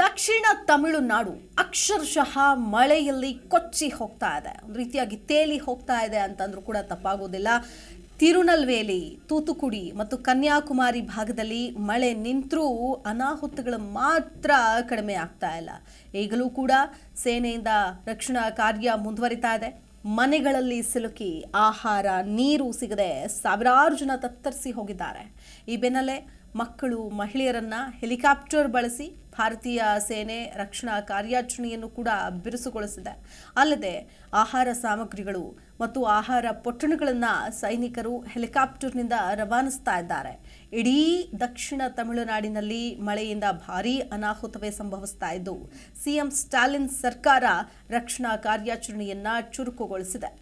ದಕ್ಷಿಣ ತಮಿಳುನಾಡು ಅಕ್ಷರಶಃ ಮಳೆಯಲ್ಲಿ ಕೊಚ್ಚಿ ಹೋಗ್ತಾ ಇದೆ. ಒಂದು ರೀತಿಯಾಗಿ ತೇಲಿ ಹೋಗ್ತಾ ಇದೆ ಅಂತಂದ್ರೂ ಕೂಡ ತಪ್ಪಾಗೋದಿಲ್ಲ. ತಿರುನಲ್ವೇಲಿ, ತೂತುಕುಡಿ ಮತ್ತು ಕನ್ಯಾಕುಮಾರಿ ಭಾಗದಲ್ಲಿ ಮಳೆ ನಿಂತರೂ ಅನಾಹುತಗಳು ಮಾತ್ರ ಕಡಿಮೆ ಆಗ್ತಾ ಇಲ್ಲ. ಈಗಲೂ ಕೂಡ ಸೇನೆಯಿಂದ ರಕ್ಷಣಾ ಕಾರ್ಯ ಮುಂದುವರಿತಾ ಇದೆ. ಮನೆಗಳಲ್ಲಿ ಸಿಲುಕಿ ಆಹಾರ, ನೀರು ಸಿಗದೆ ಸಾವಿರಾರು ಜನ ತತ್ತರಿಸಿ ಹೋಗಿದ್ದಾರೆ. ಈ ಬೆನ್ನಲ್ಲೇ ಮಕ್ಕಳು, ಮಹಿಳೆಯರನ್ನ ಹೆಲಿಕಾಪ್ಟರ್ ಬಳಸಿ ಭಾರತೀಯ ಸೇನೆ ರಕ್ಷಣಾ ಕಾರ್ಯಾಚರಣೆಯನ್ನು ಕೂಡ ಬಿರುಸುಗೊಳಿಸಿದೆ. ಅಲ್ಲದೆ ಆಹಾರ ಸಾಮಗ್ರಿಗಳು ಮತ್ತು ಆಹಾರ ಪೊಟ್ಟಣಗಳನ್ನು ಸೈನಿಕರು ಹೆಲಿಕಾಪ್ಟರ್ನಿಂದ ರವಾನಿಸ್ತಾ ಇದ್ದಾರೆ. ಇಡೀ ದಕ್ಷಿಣ ತಮಿಳುನಾಡಿನಲ್ಲಿ ಮಳೆಯಿಂದ ಭಾರೀ ಅನಾಹುತವೇ ಸಂಭವಿಸ್ತಾ ಇದ್ದು, ಸಿಎಂ ಸ್ಟಾಲಿನ್ ಸರ್ಕಾರ ರಕ್ಷಣಾ ಕಾರ್ಯಾಚರಣೆಯನ್ನು ಚುರುಕುಗೊಳಿಸಿದೆ.